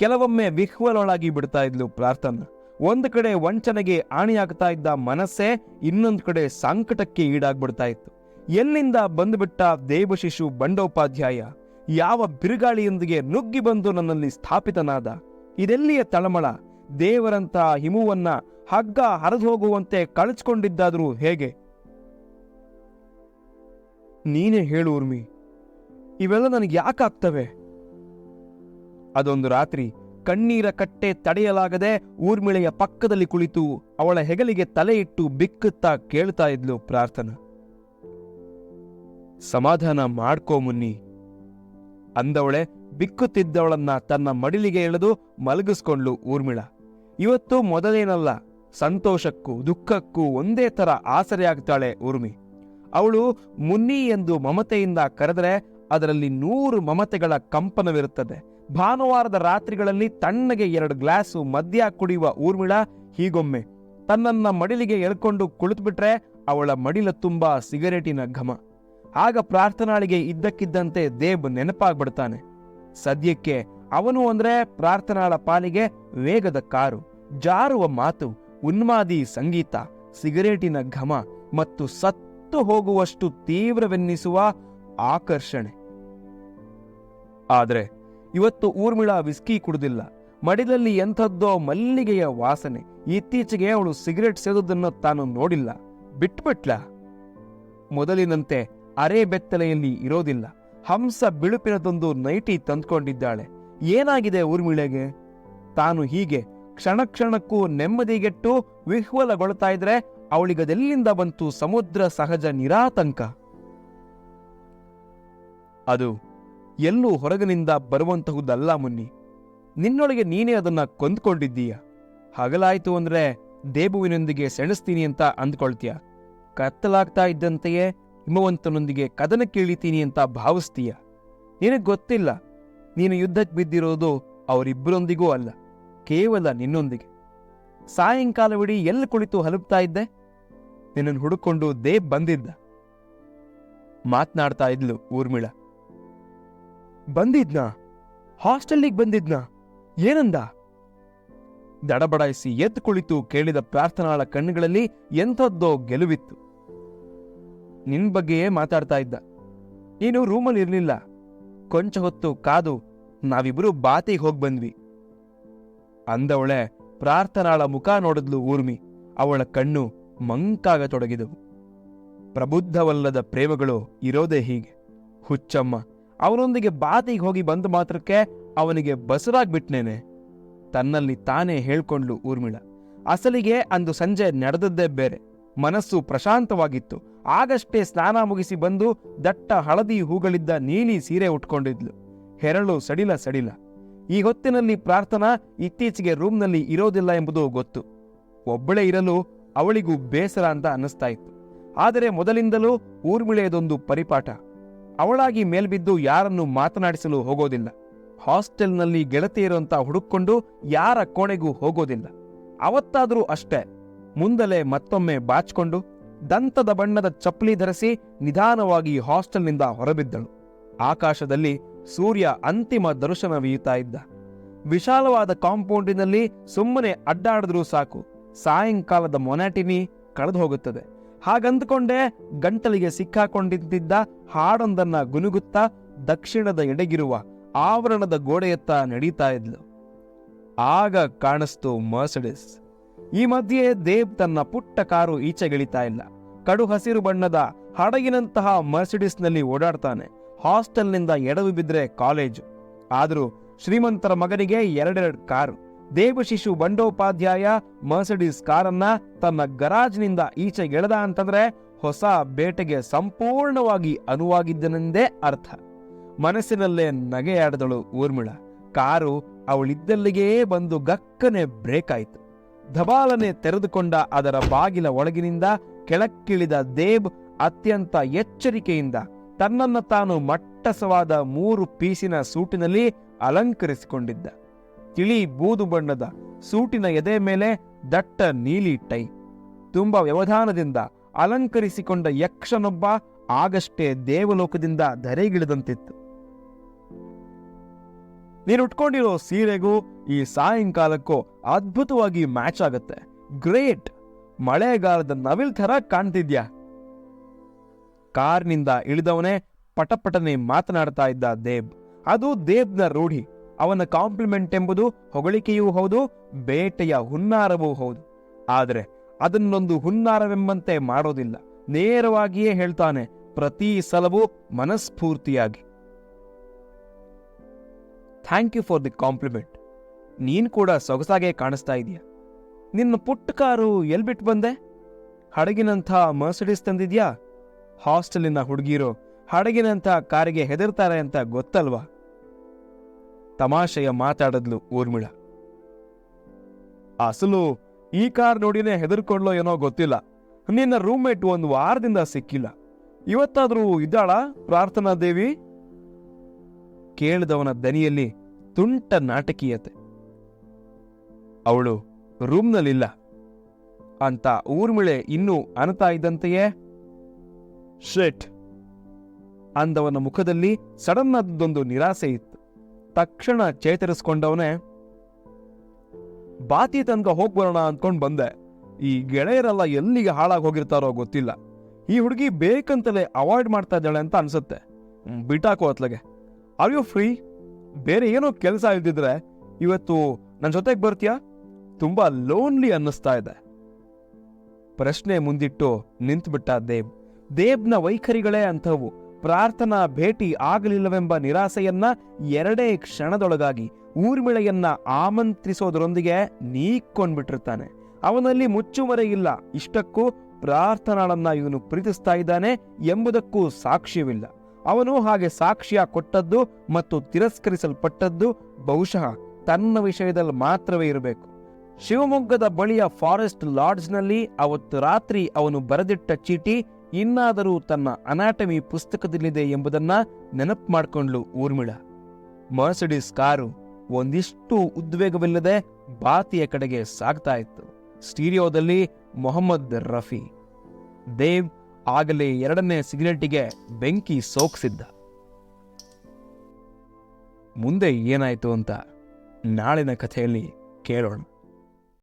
[SPEAKER 1] ಕೆಲವೊಮ್ಮೆ ವಿಹ್ವಲೊಳಾಗಿ ಬಿಡ್ತಾ ಇದ್ಲು ಪ್ರಾರ್ಥನಾ. ಒಂದು ಕಡೆ ವಂಚನೆಗೆ ಆಣಿಯಾಗ್ತಾ ಇದ್ದ ಮನಸ್ಸೇ ಇನ್ನೊಂದು ಕಡೆ ಸಂಕಟಕ್ಕೆ ಈಡಾಗ್ಬಿಡ್ತಾ ಇತ್ತು. ಎಲ್ಲಿಂದ ಬಂದುಬಿಟ್ಟ ದೇವಶಿಶು ಬಂಡೋಪಾಧ್ಯಾಯ? ಯಾವ ಬಿರುಗಾಳಿಯೊಂದಿಗೆ ನುಗ್ಗಿ ಬಂದು ನನ್ನಲ್ಲಿ ಸ್ಥಾಪಿತನಾದ? ಇದೆಲ್ಲಿಯ ತಳಮಳ? ದೇವರಂತ ಹಿಮುವನ್ನ ಹಗ್ಗ ಹರಿದು ಹೋಗುವಂತೆ ಕಳಚ್ಕೊಂಡಿದ್ದಾದ್ರೂ ಹೇಗೆ? ನೀನೇ ಹೇಳು ಊರ್ಮಿ ಇವೆಲ್ಲ ನನಗೆ ಯಾಕಾಗ್ತವೆ ಅದೊಂದು ರಾತ್ರಿ ಕಣ್ಣೀರ ಕಟ್ಟೆ ತಡೆಯಲಾಗದೆ ಊರ್ಮಿಳೆಯ ಪಕ್ಕದಲ್ಲಿ ಕುಳಿತು ಅವಳ ಹೆಗಲಿಗೆ ತಲೆ ಇಟ್ಟು ಬಿಕ್ಕುತ್ತಾ ಕೇಳ್ತಾ ಇದ್ಲು ಪ್ರಾರ್ಥನಾ. ಸಮಾಧಾನ ಮಾಡ್ಕೋ ಮುನ್ನಿ. ಅಂದವಳೆ ಬಿಕ್ಕುತ್ತಿದ್ದವಳನ್ನ ತನ್ನ ಮಡಿಲಿಗೆ ಎಳೆದು ಮಲಗಿಸ್ಕೊಂಡ್ಲು ಊರ್ಮಿಳ. ಇವತ್ತು ಮೊದಲೇನಲ್ಲ, ಸಂತೋಷಕ್ಕೂ ದುಃಖಕ್ಕೂ ಒಂದೇ ತರ ಆಸರೆಯಾಗ್ತಾಳೆ ಊರ್ಮಿ ಅವಳು ಮುನ್ನಿ ಎಂದು ಮಮತೆಯಿಂದ ಕರೆದರೆ ಅದರಲ್ಲಿ ನೂರು ಮಮತೆಗಳ ಕಂಪನವಿರುತ್ತದೆ. ಭಾನುವಾರದ ರಾತ್ರಿಗಳಲ್ಲಿ ತಣ್ಣಗೆ ಎರಡು ಗ್ಲಾಸು ಮದ್ಯ ಕುಡಿಯುವ ಊರ್ಮಿಳ ಹೀಗೊಮ್ಮೆ. ತನ್ನನ್ನ ಮಡಿಲಿಗೆ ಎಳ್ಕೊಂಡು ಕುಳಿತುಬಿಟ್ರೆ ಅವಳ ಮಡಿಲ ತುಂಬಾ ಸಿಗರೇಟಿನ ಘಮ. ಆಗ ಪ್ರಾರ್ಥನಾಳಿಗೆ ಇದ್ದಕ್ಕಿದ್ದಂತೆ ದೇಬ್ ನೆನಪಾಗ್ಬಿಡ್ತಾನೆ. ಸದ್ಯಕ್ಕೆ ಅವನು ಅಂದ್ರೆ ಪ್ರಾರ್ಥನಾಳ ಪಾಲಿಗೆ ವೇಗದ ಕಾರು, ಜಾರುವ ಮಾತು, ಉನ್ಮಾದಿ ಸಂಗೀತ, ಸಿಗರೇಟಿನ ಘಮ ಮತ್ತು ಸತ್ತು ಹೋಗುವಷ್ಟು ತೀವ್ರವೆನ್ನಿಸುವ ಆಕರ್ಷಣೆ. ಆದರೆ ಇವತ್ತು ಊರ್ಮಿಳಾ ವಿಸ್ಕಿ ಕುಡಿದಿಲ್ಲ. ಮಡಿಲಲ್ಲಿ ಎಂಥದ್ದೋ ಮಲ್ಲಿಗೆಯ ವಾಸನೆ. ಇತ್ತೀಚೆಗೆ ಅವಳು ಸಿಗರೆಟ್ ಸೇದುದನ್ನು ತಾನು ನೋಡಿಲ್ಲ. ಬಿಟ್ಬಿಟ್ಲ? ಮೊದಲಿನಂತೆ ಅರೆ ಬೆತ್ತಲೆಯಲ್ಲಿ ಇರೋದಿಲ್ಲ. ಹಂಸ ಬಿಳುಪಿನದೊಂದು ನೈಟಿ ತಂದ್ಕೊಂಡಿದ್ದಾಳೆ. ಏನಾಗಿದೆ ಊರ್ಮಿಳೆಗೆ? ತಾನು ಹೀಗೆ ಕ್ಷಣ ಕ್ಷಣಕ್ಕೂ ನೆಮ್ಮದಿಗೆಟ್ಟು ವಿಹ್ವಲಗೊಳ್ತಾ ಇದ್ರೆ ಅವಳಿಗದೆಲ್ಲಿಂದ ಬಂತು ಸಮುದ್ರ ಸಹಜ ನಿರಾತಂಕ? ಅದು ಎಲ್ಲೂ ಹೊರಗಿನಿಂದ ಬರುವಂತಹುದಲ್ಲ ಮುನ್ನಿ. ನಿನ್ನೊಳಗೆ ನೀನೇ ಅದನ್ನ ಕೊಂದ್ಕೊಂಡಿದ್ದೀಯ. ಹಗಲಾಯ್ತು ಅಂದ್ರೆ ದೇಬುವಿನೊಂದಿಗೆ ಸೆಣಸ್ತೀನಿ ಅಂತ ಅಂದ್ಕೊಳ್ತೀಯ. ಕತ್ತಲಾಗ್ತಾ ಇದ್ದಂತೆಯೇ ಹಿಮವಂತನೊಂದಿಗೆ ಕದನ ಕೀಳಿತೀನಿ ಅಂತ ಭಾವಿಸ್ತೀಯ. ನಿನಗೆ ಗೊತ್ತಿಲ್ಲ. ನೀನು ಯುದ್ಧಕ್ಕೆ ಬಿದ್ದಿರೋದು ಅವರಿಬ್ಬರೊಂದಿಗೂ ಅಲ್ಲ, ಕೇವಲ ನಿನ್ನೊಂದಿಗೆ. ಸಾಯಂಕಾಲವಿಡೀ ಎಲ್ಲಿ ಕುಳಿತು ಹಲುಪ್ತಾ ಇದ್ದೆ? ನಿನ್ನನ್ನು ಹುಡುಕೊಂಡು ದೇ ಬಂದಿದ್ದ. ಮಾತನಾಡ್ತಾ ಇದ್ಲು ಊರ್ಮಿಳ. ಬಂದಿದ್ನಾ? ಹಾಸ್ಟೆಲ್ಲಿಗೆ ಬಂದಿದ್ನಾ? ಏನಂದ? ದಡಬಡಾಯಿಸಿ ಎದ್ದು ಕುಳಿತು ಕೇಳಿದ ಪ್ರಾರ್ಥನಾಳ ಕಣ್ಣುಗಳಲ್ಲಿ ಎಂಥದ್ದೋ ಗೆಲುವಿತ್ತು. ನಿನ್ ಬಗ್ಗೆಯೇ ಮಾತಾಡ್ತಾ ಇದ್ದ. ನೀನು ರೂಮಲ್ಲಿ ಇರಲಿಲ್ಲ. ಕೊಂಚ ಹೊತ್ತು ಕಾದು ನಾವಿಬ್ಬರು ಬಾತಿಗೆ ಹೋಗ್ ಬಂದ್ವಿ. ಅಂದವಳೆ ಪ್ರಾರ್ಥನಾಳ ಮುಖ ನೋಡಿದ್ಲು ಊರ್ಮಿ. ಅವಳ ಕಣ್ಣು ಮಂಕಾಗತೊಡಗಿದವು. ಪ್ರಬುದ್ಧವಲ್ಲದ ಪ್ರೇಮಗಳು ಇರೋದೇ ಹೀಗೆ. ಹುಚ್ಚಮ್ಮ, ಅವನೊಂದಿಗೆ ಬಾತಿಗೆ ಹೋಗಿ ಬಂದ ಮಾತ್ರಕ್ಕೆ ಅವನಿಗೆ ಬಸರಾಗ್ಬಿಟ್ನೇನೆ. ತನ್ನಲ್ಲಿ ತಾನೇ ಹೇಳ್ಕೊಂಡ್ಲು ಊರ್ಮಿಳ. ಅಸಲಿಗೆ ಅಂದು ಸಂಜೆ ನಡೆದದ್ದೇ ಬೇರೆ. ಮನಸ್ಸು ಪ್ರಶಾಂತವಾಗಿತ್ತು. ಆಗಷ್ಟೇ ಸ್ನಾನ ಮುಗಿಸಿ ಬಂದು ದಟ್ಟ ಹಳದಿ ಹೂಗಳಿದ್ದ ನೀಲಿ ಸೀರೆ ಉಟ್ಕೊಂಡಿದ್ಲು. ಹೆರಳು ಸಡಿಲ ಸಡಿಲ. ಈ ಹೊತ್ತಿನಲ್ಲಿ ಪ್ರಾರ್ಥನಾ ಇತ್ತೀಚೆಗೆ ರೂಮ್ನಲ್ಲಿ ಇರೋದಿಲ್ಲ ಎಂಬುದು ಗೊತ್ತು. ಒಬ್ಬಳೇ ಇರಲು ಅವಳಿಗೂ ಬೇಸರ ಅಂತ ಅನ್ನಿಸ್ತಾ ಇತ್ತು. ಆದರೆ ಮೊದಲಿಂದಲೂ ಊರ್ಮಿಳೆಯದೊಂದು ಪರಿಪಾಠ. ಅವಳಾಗಿ ಮೇಲ್ಬಿದ್ದು ಯಾರನ್ನು ಮಾತನಾಡಿಸಲು ಹೋಗೋದಿಲ್ಲ. ಹಾಸ್ಟೆಲ್ನಲ್ಲಿ ಗೆಳತಿಯರಂತ ಹುಡುಕೊಂಡು ಯಾರ ಕೋಣೆಗೂ ಹೋಗೋದಿಲ್ಲ. ಅವತ್ತಾದರೂ ಅಷ್ಟೇ. ಮುಂದಲೆ ಮತ್ತೊಮ್ಮೆ ಬಾಚ್ಕೊಂಡು ದಂತದ ಬಣ್ಣದ ಚಪ್ಪಲಿ ಧರಿಸಿ ನಿಧಾನವಾಗಿ ಹಾಸ್ಟೆಲ್ನಿಂದ ಹೊರಬಿದ್ದಳು. ಆಕಾಶದಲ್ಲಿ ಸೂರ್ಯ ಅಂತಿಮ ದರ್ಶನವೀಯುತ್ತಾ ಇದ್ದ. ವಿಶಾಲವಾದ ಕಾಂಪೌಂಡಿನಲ್ಲಿ ಸುಮ್ಮನೆ ಅಡ್ಡಾಡಿದ್ರೂ ಸಾಕು. ಸಾಯಂಕಾಲದ ಮೊನಾಟಿನಿ ಕಳೆದು ಹೋಗುತ್ತದೆ. ಹಾಗಂದುಕೊಂಡೇ ಗಂಟಲಿಗೆ ಸಿಕ್ಕಾಕೊಂಡಿದ್ದ ಹಾಡೊಂದನ್ನ ಗುನುಗುತ್ತಾ ದಕ್ಷಿಣದ ಎಡೆಗಿರುವ ಆವರಣದ ಗೋಡೆಯತ್ತ ನಡೀತಾ ಇದ್ಲು. ಆಗ ಕಾಣಿಸ್ತು ಮರ್ಸಡಿಸ್. ಈ ಮಧ್ಯೆ ದೇವ್ ತನ್ನ ಪುಟ್ಟ ಕಾರು ಈಚೆಗಿಳಿತಾ ಇಲ್ಲ. ಕಡು ಹಸಿರು ಬಣ್ಣದ ಹಡಗಿನಂತಹ ಮರ್ಸಿಡಿಸ್ನಲ್ಲಿ ಓಡಾಡ್ತಾನೆ. ಹಾಸ್ಟೆಲ್ನಿಂದ ಎಡವು ಬಿದ್ರೆ ಕಾಲೇಜು. ಆದರೂ ಶ್ರೀಮಂತರ ಮಗನಿಗೆ ಎರಡೆರಡು ಕಾರು. ದೇವಶಿಶು ಬಂಡೋಪಾಧ್ಯಾಯ ಮರ್ಸಿಡಿಸ್ ಕಾರನ್ನ ತನ್ನ ಗರಾಜ್ನಿಂದ ಈಚೆಗೆಳೆದ ಅಂತಂದ್ರೆ ಹೊಸ ಬೇಟೆಗೆ ಸಂಪೂರ್ಣವಾಗಿ ಅನುವಾಗಿದ್ದನೆಂದೇ ಅರ್ಥ. ಮನಸ್ಸಿನಲ್ಲೇ ನಗೆಯಾಡಿದಳು ಊರ್ಮಿಳ. ಕಾರು ಅವಳಿದ್ದಲ್ಲಿಗೇ ಬಂದು ಗಕ್ಕನೆ ಬ್ರೇಕ್ ಆಯಿತು ಧಬಾಲನೆ ತೆರೆದುಕೊಂಡ ಅದರ ಬಾಗಿಲ ಒಳಗಿನಿಂದ ಕೆಳಕ್ಕಿಳಿದ ದೇಬ್ ಅತ್ಯಂತ ಎಚ್ಚರಿಕೆಯಿಂದ ತನ್ನನ್ನ ತಾನು ಮಟ್ಟಸವಾದ ಮೂರು ಪೀಸಿನ ಸೂಟಿನಲ್ಲಿ ಅಲಂಕರಿಸಿಕೊಂಡಿದ್ದ. ತಿಳಿ ಬೂದು ಬಣ್ಣದ ಸೂಟಿನ ಎದೆ ಮೇಲೆ ದಟ್ಟ ನೀಲಿ ಟೈ. ತುಂಬ ವ್ಯವಧಾನದಿಂದ ಅಲಂಕರಿಸಿಕೊಂಡ ಯಕ್ಷನೊಬ್ಬ ಆಗಷ್ಟೇ ದೇವಲೋಕದಿಂದ ಧರೆಗಿಳಿದಂತಿತ್ತು. ನೀನು ಉಟ್ಕೊಂಡಿರೋ ಸೀರೆಗೂ ಈ ಸಾಯಂಕಾಲಕ್ಕೂ ಅದ್ಭುತವಾಗಿ ಮ್ಯಾಚ್ ಆಗತ್ತೆ. ಗ್ರೇಟ್! ಮಳೆಗಾಲದ ನವಿಲ್ ಥರ ಕಾಣ್ತಿದ್ಯಾ? ಕಾರ್ನಿಂದ ಇಳಿದವನೇ ಪಟಪಟನೆ ಮಾತನಾಡ್ತಾ ಇದ್ದ ದೇಬ್. ಅದು ದೇಬ್ನ ರೂಢಿ. ಅವನ ಕಾಂಪ್ಲಿಮೆಂಟ್ ಎಂಬುದು ಹೊಗಳಿಕೆಯೂ ಹೌದು, ಬೇಟೆಯ ಹುನ್ನಾರವೂ ಹೌದು. ಆದರೆ ಅದನ್ನೊಂದು ಹುನ್ನಾರವೆಂಬಂತೆ ಮಾಡೋದಿಲ್ಲ. ನೇರವಾಗಿಯೇ ಹೇಳ್ತಾನೆ, ಪ್ರತಿ ಸಲವೂ ಮನಸ್ಫೂರ್ತಿಯಾಗಿ. Thank you for the compliment. ನೀನ್ ಕೂಡ ಸೊಗಸಾಗೆ ಕಾಣಿಸ್ತಾ ಇದೀಯ. ನಿನ್ನ ಪುಟ್ಟ ಕಾರು ಎಲ್ ಬಿಟ್ಟು ಬಂದೆ? ಹಡಗಿನಂಥ ಮರ್ಸಿಡಿಸ್ ತಂದಿದ್ಯಾ? ಹಾಸ್ಟೆಲಿನ ಹುಡುಗಿರು ಹಡಗಿನಂಥ ಕಾರಿಗೆ ಹೆದರ್ತಾರೆ ಅಂತ ಗೊತ್ತಲ್ವಾ? ತಮಾಷೆಯ ಮಾತಾಡದ್ಲು ಊರ್ಮಿಳ. ಅಸಲು ಈ ಕಾರ್ ನೋಡಿನೇ ಹೆದರ್ಕೊಂಡ್ಲೋ ಏನೋ ಗೊತ್ತಿಲ್ಲ. ನಿನ್ನ ರೂಮ್ಮೇಟ್ ಒಂದು ವಾರದಿಂದ ಸಿಕ್ಕಿಲ್ಲ. ಇವತ್ತಾದ್ರೂ ಇದ್ದಾಳ, ಪ್ರಾರ್ಥನಾ ದೇವಿ? ಕೇಳಿದವನ ದನಿಯಲ್ಲಿ ತುಂಟ ನಾಟಕೀಯತೆ. ಅವಳು ರೂಮ್ನಲ್ಲಿಲ್ಲ. ಅಂತ ಊರ್ಮಿಳೆ ಇನ್ನೂ ಅನ್ತಾ ಇದ್ದಂತೆಯೇ? ಶೆಟ್, ಅಂದವನ ಮುಖದಲ್ಲಿ ಸಡನ್ ಆದದ್ದೊಂದು ನಿರಾಸೆ ಇತ್ತು. ತಕ್ಷಣ ಚೇತರಿಸ್ಕೊಂಡವನೇ, ಬಾತಿ ತನಕ ಹೋಗ್ ಬರೋಣ ಅಂದ್ಕೊಂಡ್ ಬಂದೆ. ಈ ಗೆಳೆಯರೆಲ್ಲ ಎಲ್ಲಿಗೆ ಹಾಳಾಗಿ ಹೋಗಿರ್ತಾರೋ ಗೊತ್ತಿಲ್ಲ. ಈ ಹುಡುಗಿ ಬೇಕಂತಲೇ ಅವಾಯ್ಡ್ ಮಾಡ್ತಾ ಇದ್ದಾಳೆ ಅಂತ ಅನ್ಸುತ್ತೆ. ಬಿಟಾಕೋ ಅತ್ಲಗೆ. ಆರ್ ಯು ಫ್ರೀ ಬೇರೆ ಏನೋ ಕೆಲಸ ಇಲ್ದಿದ್ರೆ ಇವತ್ತು ನನ್ನ ಜೊತೆಗೆ ಬರ್ತೀಯಾ? ತುಂಬಾ ಲೋನ್ಲಿ ಅನ್ನಿಸ್ತಾ ಇದೆ. ಪ್ರಶ್ನೆ ಮುಂದಿಟ್ಟು ನಿಂತುಬಿಟ್ಟ ದೇಬ್. ದೇಬ್ನ ವೈಖರಿಗಳೇ ಅಂಥವು. ಪ್ರಾರ್ಥನಾ ಭೇಟಿ ಆಗಲಿಲ್ಲವೆಂಬ ನಿರಾಸೆಯನ್ನ ಎರಡೇ ಕ್ಷಣದೊಳಗಾಗಿ ಊರ್ಮಿಳೆಯನ್ನ ಆಮಂತ್ರಿಸೋದರೊಂದಿಗೆ ನೀಕ್ಕೊಂಡ್ಬಿಟ್ಟಿರ್ತಾನೆ ಅವನಲ್ಲಿ ಮುಚ್ಚುಮರೆ ಇಲ್ಲ, ಇಷ್ಟಕ್ಕೂ ಪ್ರಾರ್ಥನಾಳನ್ನ ಇವನು ಪ್ರೀತಿಸ್ತಾ ಇದ್ದಾನೆ ಎಂಬುದಕ್ಕೂ ಸಾಕ್ಷ್ಯವಿಲ್ಲ. ಅವನು ಹಾಗೆ ಸಾಕ್ಷ್ಯ ಕೊಟ್ಟದ್ದು ಮತ್ತು ತಿರಸ್ಕರಿಸಲ್ಪಟ್ಟದ್ದು ಬಹುಶಃ ತನ್ನ ವಿಷಯದಲ್ಲಿ ಮಾತ್ರವೇ ಇರಬೇಕು. ಶಿವಮೊಗ್ಗದ ಬಳಿಯ ಫಾರೆಸ್ಟ್ ಲಾಡ್ಜ್ನಲ್ಲಿ ಅವತ್ತು ರಾತ್ರಿ ಅವನು ಬರೆದಿಟ್ಟ ಚೀಟಿ ಇನ್ನಾದರೂ ತನ್ನ ಅನಾಟಮಿ ಪುಸ್ತಕದಲ್ಲಿದೆ ಎಂಬುದನ್ನ ನೆನಪು ಮಾಡಿಕೊಂಡ್ಲು ಊರ್ಮಿಳ. ಮರ್ಸಿಡಿಸ್ ಕಾರು ಒಂದಿಷ್ಟು ಉದ್ವೇಗವಿಲ್ಲದೆ ಬಾತಿಯ ಕಡೆಗೆ ಸಾಗ್ತಾ ಇತ್ತು. ಸ್ಟೀರಿಯೋದಲ್ಲಿ ಮೊಹಮ್ಮದ್ ರಫಿ. ದೇವ್ ಆಗಲೇ ಎರಡನೇ ಸಿಗರೆಟಿಗೆ ಬೆಂಕಿ ಸೋಕ್ಸಿದ್ದ. ಮುಂದೆ ಏನಾಯ್ತು ಅಂತ ನಾಳಿನ ಕಥೆಯಲ್ಲಿ ಕೇಳೋಣ.